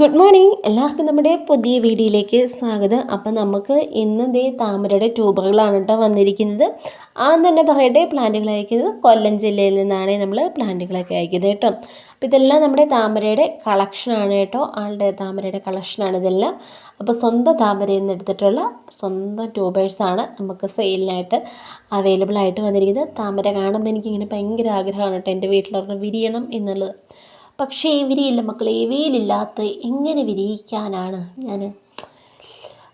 Good morning എല്ലാവർക്കും നമ്മുടെ പുതിയ വീഡിയോയിലേക്ക് സ്വാഗതം. അപ്പം നമുക്ക് ഇന്ന് ദേ താമരയുടെ ട്യൂബറുകളാണ് കേട്ടോ വന്നിരിക്കുന്നത്. ആദ്യം തന്നെ പറയട്ടെ പ്ലാന്റുകൾ അയക്കുന്നത് കൊല്ലം ജില്ലയിൽ നിന്നാണ് നമ്മൾ പ്ലാന്റുകളൊക്കെ അയക്കുന്നത് കേട്ടോ. അപ്പം ഇതെല്ലാം നമ്മുടെ താമരയുടെ കളക്ഷനാണ് കേട്ടോ. ആളുടെ താമരയുടെ കളക്ഷനാണ് ഇതെല്ലാം. അപ്പോൾ സ്വന്തം താമരയിൽ നിന്ന് എടുത്തിട്ടുള്ള സ്വന്തം ട്യൂബേഴ്സാണ് നമുക്ക് സെയിലിനായിട്ട് അവൈലബിൾ ആയിട്ട് വന്നിരിക്കുന്നത്. താമര കാണുമ്പോൾ എനിക്കിങ്ങനെ ഭയങ്കര ആഗ്രഹമാണ് കേട്ടോ എന്റെ വീട്ടിലൊരെണ്ണം വിരിയണം എന്നുള്ളത്. പക്ഷേ വിരിയില്ല മക്കളെ വെയിലില്ലാത്ത എങ്ങനെ വിരിയിക്കാനാണ് ഞാൻ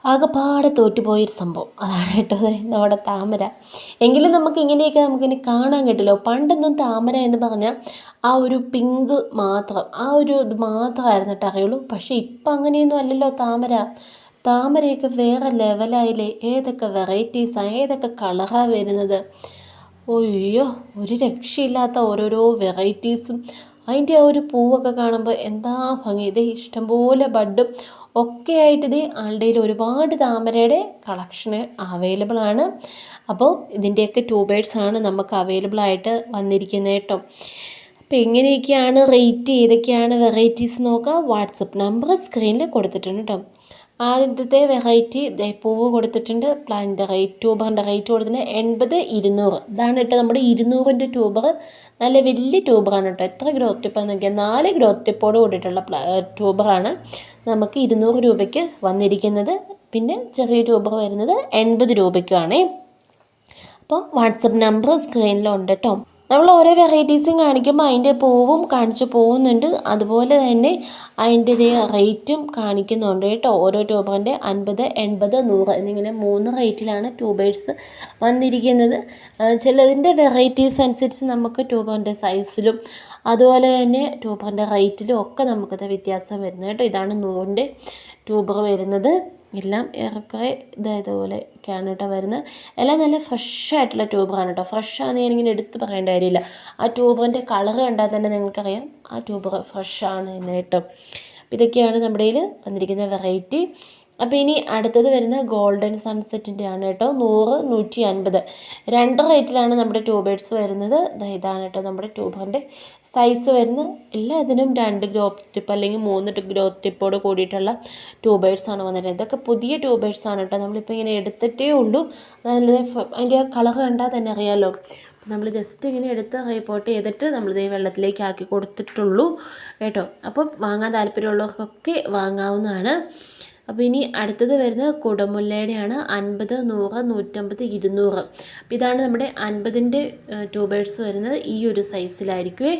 ആകെപ്പാടെ തോറ്റുപോയൊരു സംഭവം. അതാണ് കേട്ടോ നമ്മുടെ താമര. എങ്കിലും നമുക്ക് ഇങ്ങനെയൊക്കെ നമുക്കിനി കാണാൻ കിട്ടില്ലോ. പണ്ടൊന്നും താമര എന്ന് പറഞ്ഞാൽ ആ ഒരു പിങ്ക് മാത്രം ആ ഒരു ഇത് മാത്രമായിരുന്നു അറിയുള്ളൂ. പക്ഷേ ഇപ്പം അങ്ങനെയൊന്നും അല്ലല്ലോ താമര. താമരയൊക്കെ വേറെ ലെവലായില്ലേ? ഏതൊക്കെ വെറൈറ്റീസാണ് ഏതൊക്കെ കളറാണ് വരുന്നത്? ഒയ്യോ ഒരു രക്ഷയില്ലാത്ത ഓരോരോ വെറൈറ്റീസും അതിന്റെ ആ ഒരു പൂവൊക്കെ കാണുമ്പോൾ എന്താ ഭംഗി. ഇത് ഇഷ്ടംപോലെ ബഡും ഒക്കെ ആയിട്ട് ഇത് ആളുടെ ഒരുപാട് താമരയുടെ കളക്ഷന് അവൈലബിൾ ആണ്. അപ്പോൾ ഇതിന്റെയൊക്കെ ട്യൂബേഴ്സ് ആണ് നമുക്ക് അവൈലബിൾ ആയിട്ട് വന്നിരിക്കുന്നത് കേട്ടോ. അപ്പോൾ എങ്ങനെയൊക്കെയാണ് റേറ്റ് ഏതൊക്കെയാണ് വെറൈറ്റീസ് നോക്കുക വാട്സപ്പ് നമ്പർ സ്ക്രീനിൽ കൊടുത്തിട്ടുണ്ട് കേട്ടോ. ആദ്യത്തെ വെറൈറ്റി പൂവ് കൊടുത്തിട്ടുണ്ട്. പ്ലാന്റിന്റെ റേറ്റ് ട്യൂബറിന്റെ റേറ്റ് കൊടുത്തിട്ടുണ്ട്. എൺപത് ഇരുന്നൂറ്. ഇതാണ് കേട്ടോ നമ്മുടെ ഇരുന്നൂറിന്റെ ട്യൂബർ നല്ല വലിയ ട്യൂബറാണ് കേട്ടോ. എത്ര ഗ്രോത്ത് ടിപ്പാന്ന് നോക്കിയാൽ നാല് ഗ്രോത്ത് ടിപ്പോട് കൂടിയിട്ടുള്ള ട്യൂബറാണ് നമുക്ക് ഇരുന്നൂറ് രൂപയ്ക്ക് വന്നിരിക്കുന്നത്. പിന്നെ ചെറിയ ട്യൂബർ വരുന്നത് എൺപത് രൂപയ്ക്കുമാണേ. അപ്പം വാട്സപ്പ് നമ്പർ സ്ക്രീനിലുണ്ട് കേട്ടോ. നമ്മൾ ഓരോ വെറൈറ്റീസും കാണിക്കുമ്പോൾ അതിന്റെ പൂവും കാണിച്ച് പോകുന്നുണ്ട്. അതുപോലെ തന്നെ അതിന്റെ റേറ്റും കാണിക്കുന്നുണ്ട് കേട്ടോ. ഓരോ ട്യൂബറിന്റെ അൻപത് എൺപത് നൂറ് എന്നിങ്ങനെ മൂന്ന് റേറ്റിലാണ് ട്യൂബേഴ്സ് വന്നിരിക്കുന്നത്. ചിലതിന്റെ വെറൈറ്റീസ് അനുസരിച്ച് നമുക്ക് ട്യൂബറിന്റെ സൈസിലും അതുപോലെ തന്നെ ട്യൂബറിന്റെ റേറ്റിലും ഒക്കെ നമുക്കത് വ്യത്യാസം വരുന്നത് കേട്ടോ. ഇതാണ് നൂറിന്റെ ട്യൂബർ വരുന്നത്. എല്ലാം ഏറെക്കുറെ ഇതേപോലെ ഒക്കെയാണ് കേട്ടോ വരുന്നത്. എല്ലാം നല്ല ഫ്രഷ് ആയിട്ടുള്ള ട്യൂബറാണ് കേട്ടോ. ഫ്രഷ് ആണെന്ന് ഞാനിങ്ങനെ എടുത്ത് പറയേണ്ട കാര്യമില്ല. ആ ട്യൂബറിന്റെ കളർ കണ്ടാൽ തന്നെ നിങ്ങൾക്കറിയാം. ആ ട്യൂബർ ഫ്രഷ് ആണ് എന്ന് കേട്ടോ. ഇതൊക്കെയാണ് നമ്മുടെ കയ്യിൽ വന്നിരിക്കുന്ന വെറൈറ്റി. അപ്പോൾ ഇനി അടുത്തത് വരുന്ന ഗോൾഡൻ സൺസെറ്റിന്റെ ആണ് കേട്ടോ. നൂറ് നൂറ്റി അൻപത് രണ്ട് റേറ്റിലാണ് നമ്മുടെ ട്യൂബേഡ്സ് വരുന്നത്. ഇതാണ് കേട്ടോ നമ്മുടെ ട്യൂബറിന്റെ സൈസ് വരുന്നത് എല്ലാ ഇതിനും രണ്ട് ഗ്രോത്ത് ടിപ്പ് അല്ലെങ്കിൽ മൂന്ന് ഗ്രോത്ത് ടിപ്പോട് കൂടിയിട്ടുള്ള ആണ് വന്നിട്ടുള്ളത് ഇതൊക്കെ പുതിയ ട്യൂബേഴ്സാണ് കേട്ടോ. നമ്മളിപ്പോൾ ഇങ്ങനെ എടുത്തിട്ടേ ഉള്ളൂ. അതായത് അതിന്റെ കളർ കണ്ടാൽ തന്നെ അറിയാമല്ലോ നമ്മൾ ജസ്റ്റ് ഇങ്ങനെ എടുത്ത് റിപ്പോർട്ട് ചെയ്തിട്ട് നമ്മളിത് വെള്ളത്തിലേക്ക് ആക്കി കൊടുത്തിട്ടുള്ളൂ കേട്ടോ. അപ്പോൾ വാങ്ങാൻ താല്പര്യമുള്ളവർക്കൊക്കെ വാങ്ങാവുന്നതാണ്. അപ്പോൾ ഇനി അടുത്തത് വരുന്നത് കുടമുല്ലയുടെയാണ്. അൻപത് നൂറ് നൂറ്റമ്പത് ഇരുന്നൂറ്. അപ്പോൾ ഇതാണ് നമ്മുടെ അൻപതിന്റെ ട്യൂബേഴ്സ് വരുന്നത്. ഈ ഒരു സൈസിലായിരിക്കുമേ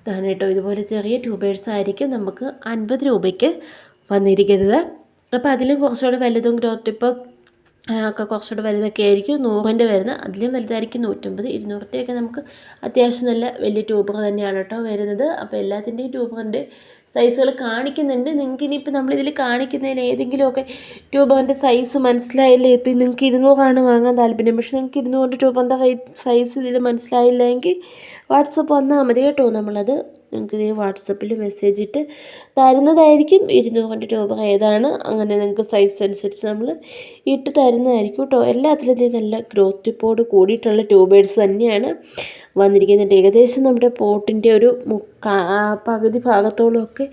ഇതാണ് കേട്ടോ. ഇതുപോലെ ചെറിയ ട്യൂബേഴ്സ് ആയിരിക്കും നമുക്ക് അൻപത് രൂപയ്ക്ക് വന്നിരിക്കുന്നത്. അപ്പോൾ അതിലും കുറച്ചുകൂടെ വലുതും ഗ്രോത്ത് ടിപ്പ് ഒക്കെ കുറച്ചുകൂടെ വലുതൊക്കെ ആയിരിക്കും. നൂറിന്റെ വരുന്നത്. അതിലും വലുതായിരിക്കും നൂറ്റമ്പത് ഇരുന്നൂറിന്റെയൊക്കെ നമുക്ക് അത്യാവശ്യം നല്ല വലിയ ട്യൂബർ തന്നെയാണ് കേട്ടോ വരുന്നത്. അപ്പോൾ എല്ലാത്തിന്റെയും ട്യൂബറിന്റെ സൈസുകൾ കാണിക്കുന്നുണ്ട്. നിങ്ങൾക്ക് ഇനിയിപ്പോൾ നമ്മളിതിൽ കാണിക്കുന്നതിൽ ഏതെങ്കിലുമൊക്കെ ട്യൂബറിന്റെ സൈസ് മനസ്സിലായില്ലേ? ഇപ്പം നിങ്ങൾക്ക് ഇരുന്നൂറാണ് വാങ്ങാൻ താല്പര്യം. പക്ഷേ നിങ്ങൾക്ക് ഇരുന്നൂറിന്റെ ട്യൂബറിന്റെ സൈസ് ഇതിൽ മനസ്സിലായില്ല എങ്കിൽ വാട്സപ്പ് വന്നാൽ മതി കേട്ടോ നമ്മളത്. നിങ്ങൾക്ക് ഇത് വാട്സപ്പിൽ മെസ്സേജ് ഇട്ട് തരുന്നതായിരിക്കും ഇരുന്നൂറിന്റെ രൂപ ഏതാണ്? അങ്ങനെ നിങ്ങൾക്ക് സൈസ് അനുസരിച്ച് നമ്മൾ ഇട്ട് തരുന്നതായിരിക്കും കേട്ടോ എല്ലാത്തിലും നല്ല ഗ്രോത്ത് ടിപ്പോട് കൂടിയിട്ടുള്ള ട്യൂബേഴ്സ് തന്നെയാണ് വന്നിരിക്കുന്നത്. ഏകദേശം നമ്മുടെ പോട്ടിന്റെ ഒരു മുക്കാ പകുതി ഭാഗത്തോളമൊക്കെ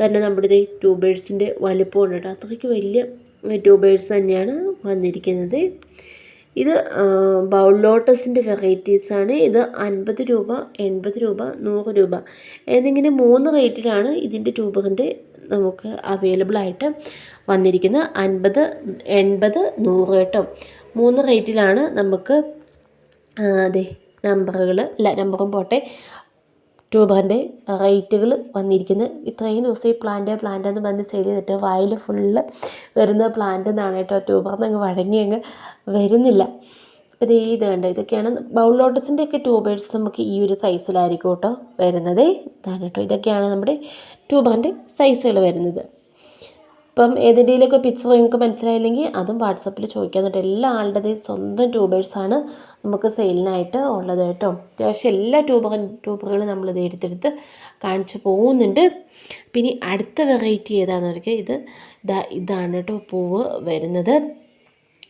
തന്നെ നമ്മുടെ ഇത് ട്യൂബേഴ്സിന്റെ വലിപ്പമുണ്ട് അത്രയ്ക്ക് വലിയ ട്യൂബേഴ്സ് തന്നെയാണ് വന്നിരിക്കുന്നത്. ഇത് ബൗൾ ലോട്ടസിന്റെ വെറൈറ്റീസാണ്. ഇത് അൻപത് രൂപ എൺപത് രൂപ നൂറ് രൂപ. ഏതെങ്കിലും മൂന്ന് റേറ്റിലാണ് ഇതിന്റെ ട്യൂബറിന്റെ നമുക്ക് അവൈലബിളായിട്ട് വന്നിരിക്കുന്നത്. അൻപത് എൺപത് നൂറ് കേട്ടോ. മൂന്ന് റേറ്റിലാണ് നമുക്ക് അതെ നമ്പറുകൾ അല്ല നമ്പറും പോട്ടെ. ട്യൂബറിന്റെ റേറ്റുകൾ വന്നിരിക്കുന്നത് ഇത്രയും ദിവസം ഈ പ്ലാന്റ് പ്ലാന്റ് എന്ന് പറഞ്ഞ് സെയിൽ ചെയ്തിട്ട് വായിൽ ഫുള്ള് വരുന്ന പ്ലാന്റ് എന്നാണ് കേട്ടോ ട്യൂബറിൽ അങ്ങ് വഴങ്ങി അങ്ങ് വരുന്നില്ല. അപ്പോൾ ഇത് ഇത് കണ്ടോ ഇതൊക്കെയാണ് ബൗൾ ലോട്ടസിന്റെ ഒക്കെ ട്യൂബേഴ്സ് നമുക്ക് ഈ ഒരു സൈസിലായിരിക്കും കേട്ടോ വരുന്നത്. ഇതാണ് കേട്ടോ ഇതൊക്കെയാണ് നമ്മുടെ ട്യൂബറിന്റെ സൈസുകൾ വരുന്നത്. ഇപ്പം ഏതിന്റെയിലൊക്കെ പിക്ചർ നിങ്ങൾക്ക് മനസ്സിലായില്ലെങ്കിൽ അതും വാട്സപ്പിൽ ചോദിക്കാൻ കേട്ടോ. എല്ലാ ആളുടെയും സ്വന്തം ട്യൂബേഴ്സാണ് നമുക്ക് സെയിലിനായിട്ട് ഉള്ളത് കേട്ടോ. അത്യാവശ്യം എല്ലാ ട്യൂബർ ട്യൂബറുകളും നമ്മളിത് എടുത്തെടുത്ത് കാണിച്ചു പോകുന്നുണ്ട്. പിന്നെ അടുത്ത വെറൈറ്റി ഏതാണെന്ന് പറയുക ഇത് ഇതാ ഇതാണ് കേട്ടോ പൂവ് വരുന്നത്.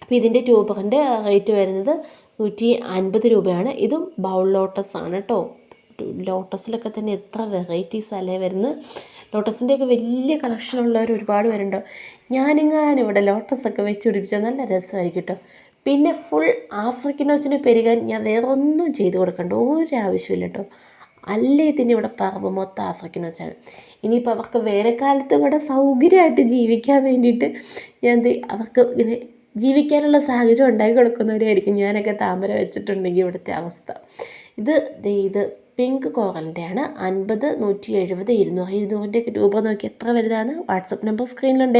അപ്പോൾ ഇതിന്റെ ട്യൂബറിന്റെ റേറ്റ് വരുന്നത് നൂറ്റി അൻപത് രൂപയാണ്. ഇതും ബൗൾ ലോട്ടസ് ആണ് കേട്ടോ. ലോട്ടസിലൊക്കെ തന്നെ എത്ര വെറൈറ്റീസ് അല്ലേ വരുന്നത്? ലോട്ടസിന്റെയൊക്കെ വലിയ കളക്ഷനുള്ളവർ ഒരുപാട് പേരുണ്ട്. ഞാനെങ്ങാനും ഇവിടെ ലോട്ടസൊക്കെ വെച്ച് പിടിപ്പിച്ചാൽ നല്ല രസമായിരിക്കും കേട്ടോ പിന്നെ ഫുൾ ആഫ്രിക്കൻ ഓച്ചിന് പെരുകാൻ ഞാൻ വേറെ ഒന്നും ചെയ്ത് കൊടുക്കണ്ട ഒരു ആവശ്യമില്ല കേട്ടോ അല്ലേ ഇതിന്റെ ഇവിടെ പറമ്പ് മൊത്തം ആഫ്രിക്കൻ വെച്ചാണ് ഇനിയിപ്പോൾ അവർക്ക് വേനൽക്കാലത്ത് ഇവിടെ സൗകര്യമായിട്ട് ജീവിക്കാൻ വേണ്ടിയിട്ട് ഞാൻ എന്ത് അവർക്ക് ഇങ്ങനെ ജീവിക്കാനുള്ള സാഹചര്യം ഉണ്ടാക്കി കൊടുക്കുന്നവരായിരിക്കും ഞാനൊക്കെ താമര വെച്ചിട്ടുണ്ടെങ്കിൽ ഇവിടുത്തെ അവസ്ഥ. ഇത് ഇത് പിങ്ക് കോറലിന്റെയാണ് അൻപത് നൂറ്റി എഴുപത് ഇരുന്നൂറ്. ഇരുന്നൂറിന്റെയൊക്കെ രൂപ നോക്കി എത്ര വലുതാണ്? WhatsApp number സ്ക്രീനിലുണ്ട്.